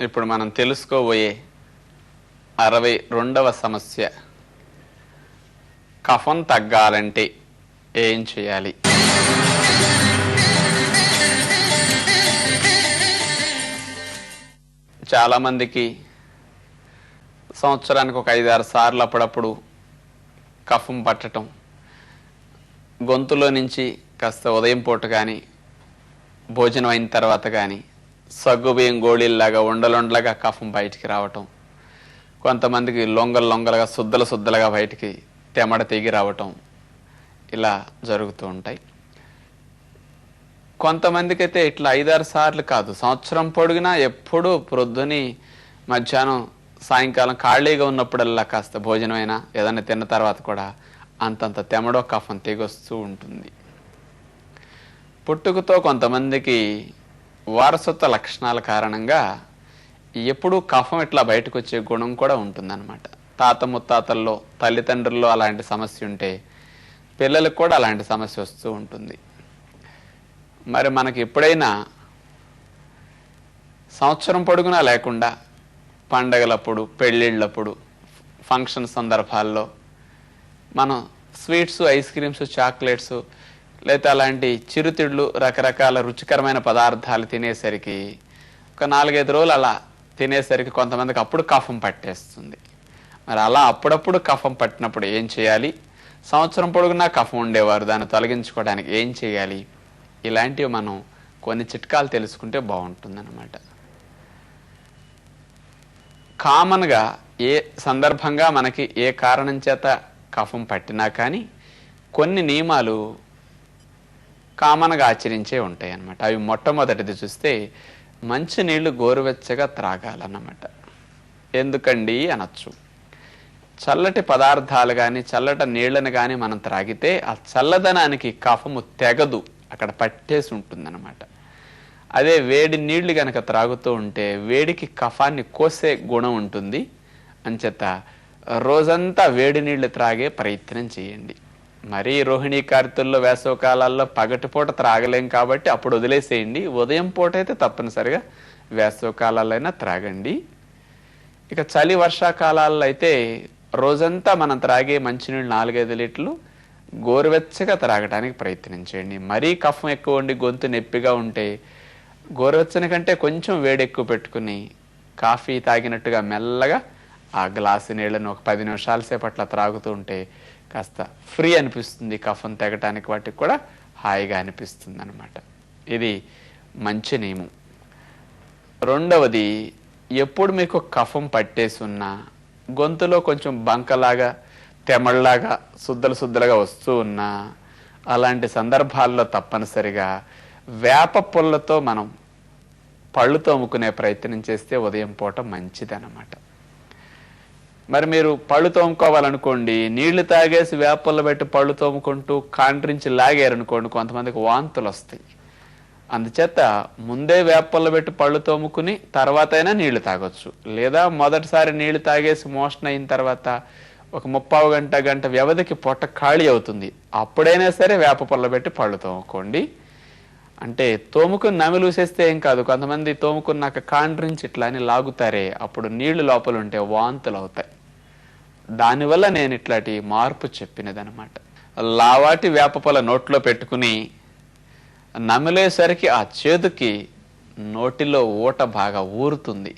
ఇప్పుడు మనం తెలుసుకోబోయే అరవై రెండవ సమస్య. కఫం తగ్గాలంటే ఏం చేయాలి? చాలామందికి సంవత్సరానికి ఒక ఐదారు సార్లు అప్పుడప్పుడు కఫం పట్టడం గొంతులో నుంచి కాస్త ఉదయం పూట కానీ భోజనం అయిన తర్వాత కానీ సగ్గుబియ్యం గోళీల్లాగా ఉండలుండలాగా కఫం బయటికి రావటం. కొంతమందికి లొంగలు లొంగలుగా శుద్ధలు శుద్ధలుగా బయటికి తెమడ తెగి రావటం ఇలా జరుగుతూ ఉంటాయి. కొంతమందికి అయితే ఇట్లా ఐదారు సార్లు కాదు. సంవత్సరం పొడిగినా ఎప్పుడూ ప్రొద్దుని మధ్యాహ్నం సాయంకాలం ఖాళీగా ఉన్నప్పుడల్లా కాస్త భోజనం అయినా ఏదైనా తిన్న తర్వాత కూడా అంతంత తెమడో కఫం తెగొస్తూ ఉంటుంది. పుట్టుకతో కొంతమందికి వారసత్వ లక్షణాల కారణంగా ఎప్పుడూ కఫం ఇట్లా బయటకు వచ్చే గుణం కూడా ఉంటుందన్నమాట. తాత ముత్తాతల్లో తల్లిదండ్రుల్లో అలాంటి సమస్య ఉంటే పిల్లలకు కూడా అలాంటి సమస్య వస్తూ ఉంటుంది. మరి మనకి ఎప్పుడైనా సంవత్సరం పొడుగునా లేకుండా పండగలప్పుడు పెళ్ళిళ్ళప్పుడు ఫంక్షన్ సందర్భాల్లో మనం స్వీట్స్ ఐస్ క్రీమ్స్ చాక్లెట్స్ లేదా అలాంటి చిరుతిళ్ళు రకరకాల రుచికరమైన పదార్థాలు తినేసరికి ఒక నాలుగైదు రోజులు అలా తినేసరికి కొంతమందికి అప్పుడు కఫం పట్టేస్తుంది. మరి అలా అప్పుడప్పుడు కఫం పట్టినప్పుడు ఏం చేయాలి? సంవత్సరం పొడుగునా కఫం ఉండేవారు దాన్ని తొలగించుకోవడానికి ఏం చేయాలి? ఇలాంటివి మనం కొన్ని చిట్కాలు తెలుసుకుంటే బాగుంటుందన్నమాట. కామన్గా ఏ సందర్భంగా మనకి ఏ కారణం చేత కఫం పట్టినా కానీ కొన్ని నియమాలు కామన్గా ఆచరించే ఉంటాయి అన్నమాట అవి మొట్టమొదటిది చూస్తే మంచి నీళ్ళు గోరువెచ్చగా త్రాగాలన్నమాట. ఎందుకండి అనొచ్చు. చల్లటి పదార్థాలు కానీ చల్లటి నీళ్ళను కానీ మనం త్రాగితే ఆ చల్లదనానికి కఫము తెగదు. అక్కడ పట్టేసి ఉంటుందన్నమాట. అదే వేడి నీళ్ళు కనుక త్రాగుతూ ఉంటే వేడికి కఫాన్ని కోసే గుణం ఉంటుంది. అంచేత రోజంతా వేడి నీళ్ళు త్రాగే ప్రయత్నం చేయండి. మరీ రోహిణీ కార్తెల్లో వేసవ కాలాల్లో పగటిపూట త్రాగలేం కాబట్టి అప్పుడు వదిలేసేయండి. ఉదయం పూట అయితే తప్పనిసరిగా వేసవ కాలాలైనా త్రాగండి. ఇక చలి వర్షాకాలాల్లో అయితే రోజంతా మనం త్రాగే మంచినీళ్ళు నాలుగైదు లీటర్లు గోరువెచ్చగా త్రాగడానికి ప్రయత్నించండి మరీ కఫం ఎక్కువ ఉండి గొంతు నొప్పిగా ఉంటే గోరువెచ్చని కంటే కొంచెం వేడి ఎక్కువ పెట్టుకుని కాఫీ తాగినట్టుగా మెల్లగా ఆ గ్లాసు నీళ్ళను ఒక పది నిమిషాల సేపట్ల త్రాగుతూ ఉంటే కాస్త ఫ్రీ అనిపిస్తుంది కఫం తెగటానికి వాటికి కూడా హాయిగా అనిపిస్తుంది అనమాట ఇది మంచి నియమం. రెండవది ఎప్పుడు మీకు కఫం పట్టేసి ఉన్నా గొంతులో కొంచెం బంకలాగా తెమళ్ళలాగా శుద్ధలు శుద్ధలుగా వస్తూ ఉన్నా అలాంటి సందర్భాల్లో తప్పనిసరిగా వేప పుల్లతో మనం పళ్ళు తోముకునే ప్రయత్నం చేస్తే ఉదయం పూట మంచిదన్నమాట. మరి మీరు పళ్ళు తోముకోవాలనుకోండి నీళ్ళు తాగేసి వేపల్లో పెట్టి పళ్ళు తోముకుంటూ కాండ్రించి లాగారనుకోండి కొంతమందికి వాంతులు వస్తాయి అందుచేత ముందే వేపల్లో పెట్టి పళ్ళు తోముకుని తర్వాత అయినా నీళ్ళు తాగొచ్చు. లేదా మొదటిసారి నీళ్ళు తాగేసి మోషన్ అయిన తర్వాత ఒక ముప్పావు గంట గంట వ్యవధికి పొట్ట ఖాళీ అవుతుంది. అప్పుడైనా సరే వేప పొల్ల పెట్టి పళ్ళు తోముకోండి. అంటే తోముకుని నమిలూసేస్తే ఏం కాదు. కొంతమంది తోముకున్నాక కాండ్రించి ఇట్లా అని లాగుతారే. అప్పుడు నీళ్ళు లోపల ఉంటే వాంతులు అవుతాయి దానివల్ల నేను ఇట్లాంటి మార్పు చెప్పినదనమాట లావాటి వేపపల నోట్లో పెట్టుకుని నమిలేసరికి ఆ చేదుకి నోటిలో ఊట బాగా ఊరుతుంది.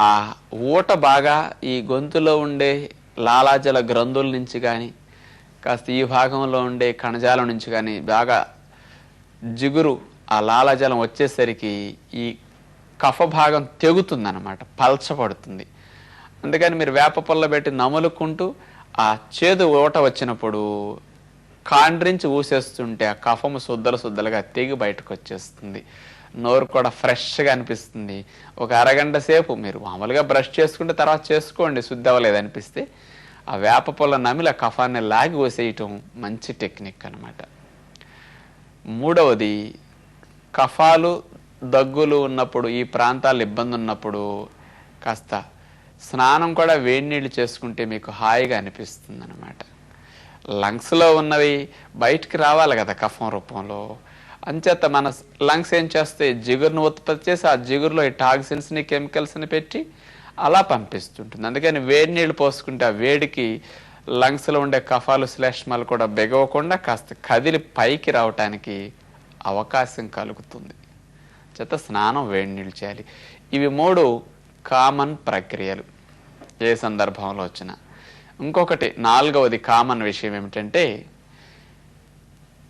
ఆ ఊట బాగా ఈ గొంతులో ఉండే లాలాజల గ్రంథుల నుంచి కానీ కాస్త ఈ భాగంలో ఉండే కణజాలం నుంచి కానీ బాగా జిగురు ఆ లాలాజలం వచ్చేసరికి ఈ కఫ భాగం తెగుతుందన్నమాట పల్చబడుతుంది. అందుకని మీరు వేప పొల్ల పెట్టి నములుకుంటూ ఆ చేదు ఊట వచ్చినప్పుడు కాండ్రించి ఊసేస్తుంటే ఆ కఫము శుద్ధలు శుద్ధలుగా తెగి బయటకు వచ్చేస్తుంది నోరు కూడా ఫ్రెష్గా అనిపిస్తుంది. ఒక అరగంట సేపు మీరు మామూలుగా బ్రష్ చేసుకుంటే తర్వాత చేసుకోండి శుద్ధి అవ్వలేదు అనిపిస్తే ఆ వేప పొల నమిలి కఫాన్ని లాగి వేసేయటం మంచి టెక్నిక్ అన్నమాట. మూడవది కఫాలు దగ్గులు ఉన్నప్పుడు ఈ ప్రాంతాలు ఇబ్బంది ఉన్నప్పుడు కాస్త స్నానం కూడా వేడి నీళ్ళు చేసుకుంటే మీకు హాయిగా అనిపిస్తుంది అనమాట లంగ్స్లో ఉన్నవి బయటికి రావాలి కదా కఫం రూపంలో. అంచేత మన లంగ్స్ ఏం చేస్తాయి జిగురును ఉత్పత్తి చేసి ఆ జిగురులో ఈ టాక్సిన్స్ని కెమికల్స్ని పెట్టి అలా పంపిస్తుంటుంది. అందుకని వేడి నీళ్ళు పోసుకుంటే ఆ వేడికి లంగ్స్లో ఉండే కఫాలు శ్లేష్మాలు కూడా బెగవకుండా కాస్త కదిలి పైకి రావటానికి అవకాశం కలుగుతుంది. చేత స్నానం వేడి నీళ్ళు చేయాలి. ఇవి మూడు కామన్ ప్రక్రియలు. ఏ సందర్భంలో వచ్చినా. ఇంకొకటి నాలుగవది కామన్ విషయం ఏమిటంటే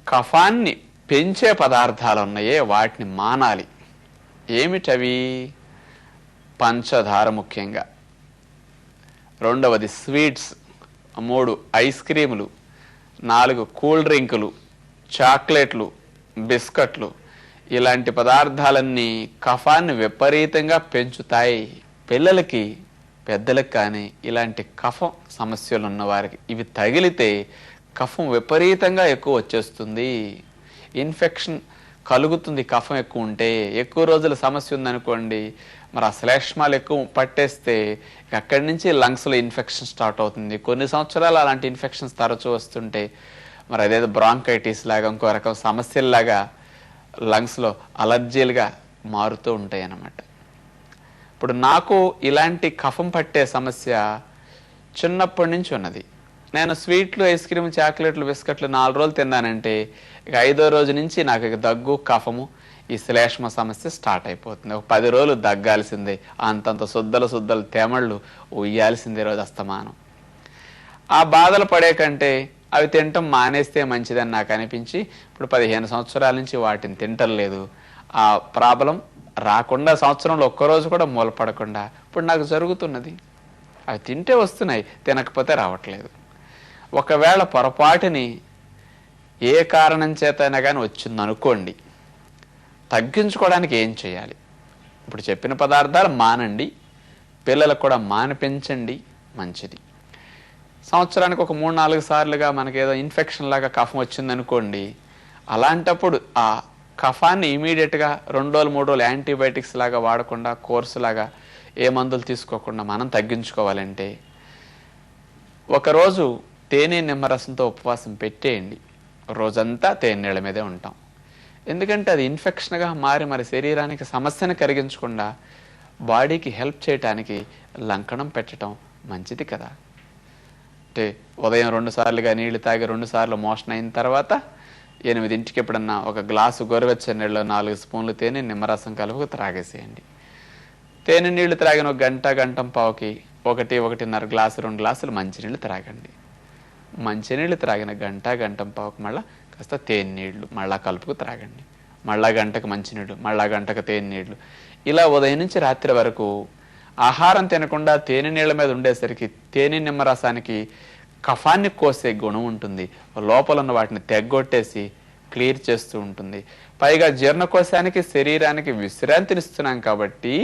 కఫాన్ని పెంచే పదార్థాలు ఉన్నాయే వాటిని మానాలి. ఏమిటవి? పంచదార ముఖ్యంగా. రెండవది స్వీట్స్. మూడు ఐస్ క్రీములు. నాలుగు కూల్ డ్రింకులు. చాక్లెట్లు బిస్కట్లు. ఇలాంటి పదార్థాలన్నీ కఫాన్ని విపరీతంగా పెంచుతాయి. పిల్లలకి పెద్దలకు కానీ ఇలాంటి కఫం సమస్యలు ఉన్న వారికి ఇవి తగిలితే కఫం విపరీతంగా ఎక్కువ వచ్చేస్తుంది. ఇన్ఫెక్షన్ కలుగుతుంది కఫం ఎక్కువ ఉంటే. ఎక్కువ రోజుల సమస్య ఉందనుకోండి మరి ఆ శ్లేష్మాలు ఎక్కువ పట్టేస్తే అక్కడి నుంచి లంగ్స్లో ఇన్ఫెక్షన్ స్టార్ట్ అవుతుంది. కొన్ని సంవత్సరాలు అలాంటి ఇన్ఫెక్షన్స్ తరచూ వస్తుంటే మరి అదేదో బ్రాంకైటిస్ లాగా ఇంకో రకం సమస్యల్లాగా లంగ్స్లో అలర్జీలుగా మారుతూ ఉంటాయి అన్నమాట ఇప్పుడు నాకు ఇలాంటి కఫం పట్టే సమస్య చిన్నప్పటి నుంచి ఉన్నది. నేను స్వీట్లు ఐస్ క్రీమ్ చాక్లెట్లు బిస్కెట్లు నాలుగు రోజులు తిన్నానంటే ఇక ఐదో రోజు నుంచి నాకు ఇక దగ్గు కఫము ఈ శ్లేష్మ సమస్య స్టార్ట్ అయిపోతుంది. ఒక పది రోజులు దగ్గాల్సిందే. అంతంత శుద్ధలు శుద్ధలు తేమళ్ళు ఉయ్యాల్సిందే రోజు అస్తమానం. ఆ బాధలు పడే కంటే అవి తినటం మానేస్తే మంచిదని నాకు అనిపించి ఇప్పుడు పదిహేను సంవత్సరాల నుంచి వాటిని తింటలేదు. ఆ ప్రాబ్లం రాకుండా సంవత్సరంలో ఒక్కరోజు కూడా మూలపడకుండా ఇప్పుడు నాకు జరుగుతున్నది. అవి తింటే వస్తున్నాయి తినకపోతే రావట్లేదు. ఒకవేళ పొరపాటుని ఏ కారణం చేతైనా కానీ వచ్చింది అనుకోండి తగ్గించుకోవడానికి ఏం చేయాలి? ఇప్పుడు చెప్పిన పదార్థాలు మానండి పిల్లలకు కూడా మానిపించండి మంచిది. సంవత్సరానికి ఒక మూడు నాలుగు సార్లుగా మనకి ఏదో ఇన్ఫెక్షన్ లాగా కఫం వచ్చిందనుకోండి అలాంటప్పుడు ఆ కఫాన్ని ఇమీడియట్గా రెండు రోజులు మూడు రోజులు యాంటీబయాటిక్స్ లాగా వాడకుండా కోర్సు లాగా ఏ మందులు తీసుకోకుండా మనం తగ్గించుకోవాలంటే ఒకరోజు తేనె నిమ్మరసంతో ఉపవాసం పెట్టేయండి. రోజంతా తేనె నీళ్ళ మీదే ఉంటాం. ఎందుకంటే అది ఇన్ఫెక్షన్గా మారి మరి శరీరానికి సమస్యను కలిగించకుండా బాడీకి హెల్ప్ చేయటానికి లంకణం పెట్టడం మంచిది కదా. అంటే ఉదయం రెండు సార్లుగా నీళ్ళు తాగి రెండు సార్లు మోషన్ అయిన తర్వాత ఎనిమిదింటికి ఎప్పుడన్నా ఒక గ్లాసు గోరువెచ్చని నీళ్ళలో నాలుగు స్పూన్లు తేనె నిమ్మరసం కలుపు త్రాగేసేయండి. తేనె నీళ్ళు త్రాగిన ఒక గంట గంటం పావుకి ఒకటి ఒకటిన్నర గ్లాసు రెండు గ్లాసులు మంచినీళ్ళు త్రాగండి. మంచినీళ్ళు త్రాగిన గంట గంటం పావుకి మళ్ళా కాస్త తేనె నీళ్ళు మళ్ళా కలుపుకు త్రాగండి. మళ్ళా గంటకు మంచినీళ్ళు మళ్ళా గంటకు తేనె నీళ్ళు. ఇలా ఉదయం నుంచి రాత్రి వరకు ఆహారం తినకుండా తేనె నీళ్ళ మీద ఉండేసరికి తేనె నిమ్మరసానికి కఫాన్ని కోసే గుణం ఉంటుంది. లోపల ఉన్న వాటిని తెగ్గొట్టేసి క్లియర్ చేస్తూ ఉంటుంది. పైగా జీర్ణకోశానికి శరీరానికి విశ్రాంతినిస్తున్నాం కాబట్టి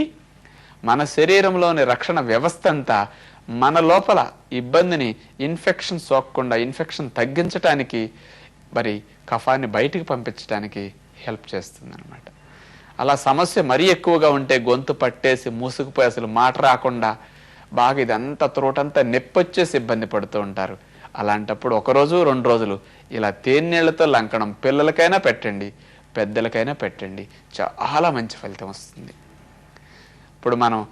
మన శరీరంలోని రక్షణ వ్యవస్థ అంతా మన లోపల ఇబ్బందిని ఇన్ఫెక్షన్ సోకకుండా ఇన్ఫెక్షన్ తగ్గించటానికి మరి కఫాన్ని బయటికి పంపించడానికి హెల్ప్ చేస్తుంది అనమాట అలా సమస్య మరీ ఎక్కువగా ఉంటే గొంతు పట్టేసి మూసుకుపోయి అసలు మాట రాకుండా బాగా ఇదంతా త్రోటంతా నెప్పొచ్చేసి ఇబ్బంది పడుతూ ఉంటారు. అలాంటప్పుడు ఒకరోజు రెండు రోజులు ఇలా తేనీళ్ళతో లంకణం పిల్లలకైనా పెట్టండి పెద్దలకైనా పెట్టండి. చాలా మంచి ఫలితం వస్తుంది. ఇప్పుడు మనం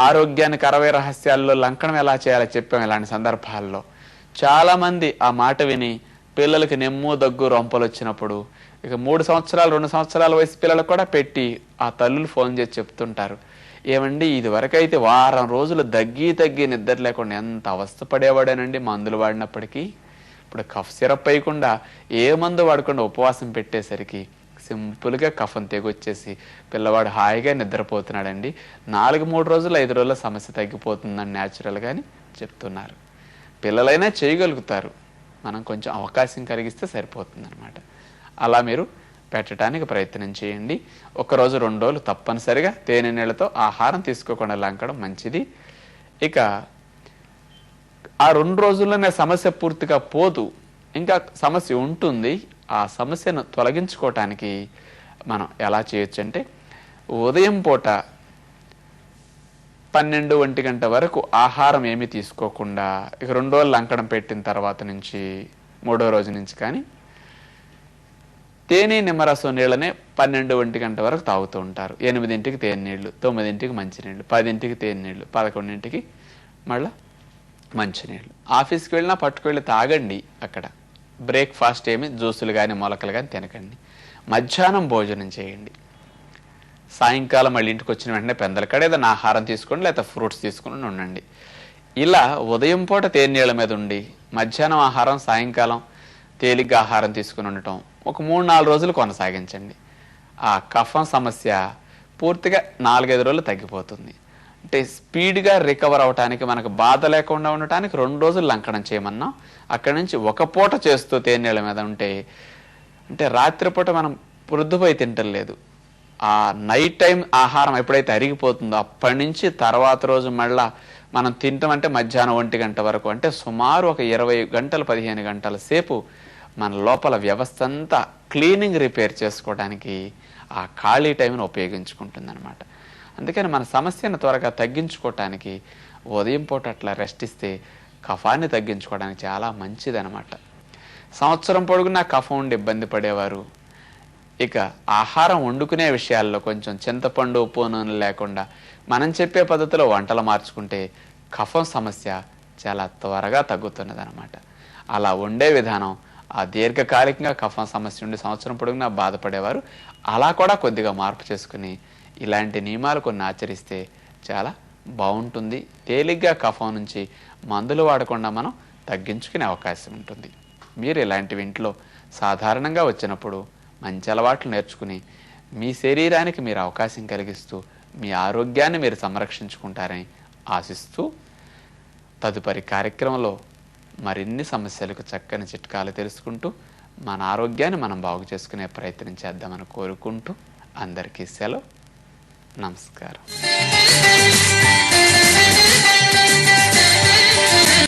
ఆరోగ్యానికి అరవై రహస్యాల్లో లంకనం ఎలా చేయాలో చెప్పాం ఇలాంటి సందర్భాల్లో. చాలామంది ఆ మాట విని పిల్లలకి నెమ్ము దగ్గు రొంపలు వచ్చినప్పుడు ఇక మూడు సంవత్సరాలు రెండు సంవత్సరాల వయసు పిల్లలకు కూడా పెట్టి ఆ తల్లులు ఫోన్ చేసి చెప్తుంటారు. ఏమండి ఇది వరకైతే వారం రోజులు దగ్గి తగ్గి నిద్ర లేకుండా ఎంత అవస్థపడేవాడేనండి మందులు వాడినప్పటికీ. ఇప్పుడు కఫ్ సిరప్ అయ్యకుండా ఏ మందు వాడకుండా ఉపవాసం పెట్టేసరికి సింపుల్గా కఫం తెగొచ్చేసి పిల్లవాడు హాయిగా నిద్రపోతున్నాడండి. నాలుగు మూడు రోజులు ఐదు రోజుల సమస్య తగ్గిపోతుందని న్యాచురల్గా అని చెప్తున్నారు. పిల్లలైనా చేయగలుగుతారు. మనం కొంచెం అవకాశం కలిగిస్తే సరిపోతుంది అనమాట అలా మీరు పెట్టడానికి ప్రయత్నం చేయండి. ఒకరోజు రెండు రోజులు తప్పనిసరిగా తేనె నీళ్ళతో ఆహారం తీసుకోకుండా లంకడం మంచిది. ఇక ఆ రెండు రోజుల్లోనే సమస్య పూర్తిగా పోదు. ఇంకా సమస్య ఉంటుంది. ఆ సమస్యను తొలగించుకోవటానికి మనం ఎలా చేయొచ్చు అంటే ఉదయం పూట పన్నెండు ఒంటి గంట వరకు ఆహారం ఏమీ తీసుకోకుండా ఇక రెండు రోజులు లంకడం పెట్టిన తర్వాత నుంచి మూడో రోజు నుంచి కానీ తేనె నిమ్మరసం నీళ్ళనే పన్నెండు ఒంటి గంట వరకు తాగుతూ ఉంటారు. ఎనిమిదింటికి తేనె నీళ్ళు తొమ్మిదింటికి మంచినీళ్ళు పదింటికి తేనె నీళ్ళు పదకొండింటికి మళ్ళీ మంచినీళ్ళు ఆఫీస్కి వెళ్ళినా పట్టుకెళ్ళి తాగండి అక్కడ. బ్రేక్ఫాస్ట్ ఏమి జ్యూసులు కానీ మొలకలు కానీ తినకండి. మధ్యాహ్నం భోజనం చేయండి. సాయంకాలం మళ్ళీ ఇంటికి వచ్చిన వెంటనే పెందలకాడ ఏదైనా ఆహారం తీసుకోండి లేదా ఫ్రూట్స్ తీసుకుని ఉండండి. ఇలా ఉదయం పూట తేనీళ్ళ మీద ఉండి మధ్యాహ్నం ఆహారం సాయంకాలం తేలిగ్గా ఆహారం తీసుకుని ఉండటం ఒక మూడు నాలుగు రోజులు కొనసాగించండి. ఆ కఫం సమస్య పూర్తిగా నాలుగైదు రోజులు తగ్గిపోతుంది. అంటే స్పీడ్గా రికవర్ అవ్వటానికి మనకు బాధ లేకుండా ఉండటానికి రెండు రోజులు లంకనం చేయమన్నాం. అక్కడి నుంచి ఒక పూట చేస్తూ తేనీళ్ళ మీద ఉంటే అంటే రాత్రిపూట మనం పొద్దుపోయి తింటలేదు ఆ నైట్ టైం ఆహారం ఎప్పుడైతే అరిగిపోతుందో అప్పటి నుంచి తర్వాత రోజు మళ్ళా మనం తింటామంటే మధ్యాహ్నం ఒంటి గంట వరకు అంటే సుమారు ఒక ఇరవై గంటలు పదిహేను గంటల సేపు మన లోపల వ్యవస్థ అంతా క్లీనింగ్ రిపేర్ చేసుకోవడానికి ఆ ఖాళీ టైంను ఉపయోగించుకుంటుందన్నమాట. అందుకని మన సమస్యను త్వరగా తగ్గించుకోవటానికి ఉదయం పూట అట్లా రెస్ట్ ఇస్తే కఫాన్ని తగ్గించుకోవడానికి చాలా మంచిదనమాట సంవత్సరం పొడుగునా కఫం ఉండి ఇబ్బంది పడేవారు. ఇక ఆహారం వండుకునే విషయాల్లో కొంచెం చింతపండు ఉప్పు నూనె లేకుండా మనం చెప్పే పద్ధతిలో వంటలు మార్చుకుంటే కఫం సమస్య చాలా త్వరగా తగ్గుతున్నది అనమాట అలా వండే విధానం ఆ దీర్ఘకాలికంగా కఫం సమస్య నుండి సంవత్సరం పొడుగునా బాధపడేవారు. అలా కూడా కొద్దిగా మార్పు చేసుకుని ఇలాంటి నియమాలు కొన్ని ఆచరిస్తే చాలా బాగుంటుంది. తేలిగ్గా కఫం నుంచి మందులు వాడకుండా మనం తగ్గించుకునే అవకాశం ఉంటుంది. మీరు ఇలాంటివి ఇంట్లో సాధారణంగా వచ్చినప్పుడు మంచి అలవాట్లు నేర్చుకుని మీ శరీరానికి మీరు అవకాశం కలిగిస్తూ మీ ఆరోగ్యాన్ని మీరు సంరక్షించుకుంటారని ఆశిస్తూ తదుపరి కార్యక్రమంలో మరిన్ని సమస్యలకు చక్కని చిట్కాలు తెలుసుకుంటూ మన ఆరోగ్యాన్ని మనం బాగు చేసుకునే ప్రయత్నం చేద్దామని కోరుకుంటూ అందరికీ సెలవు. నమస్కారం.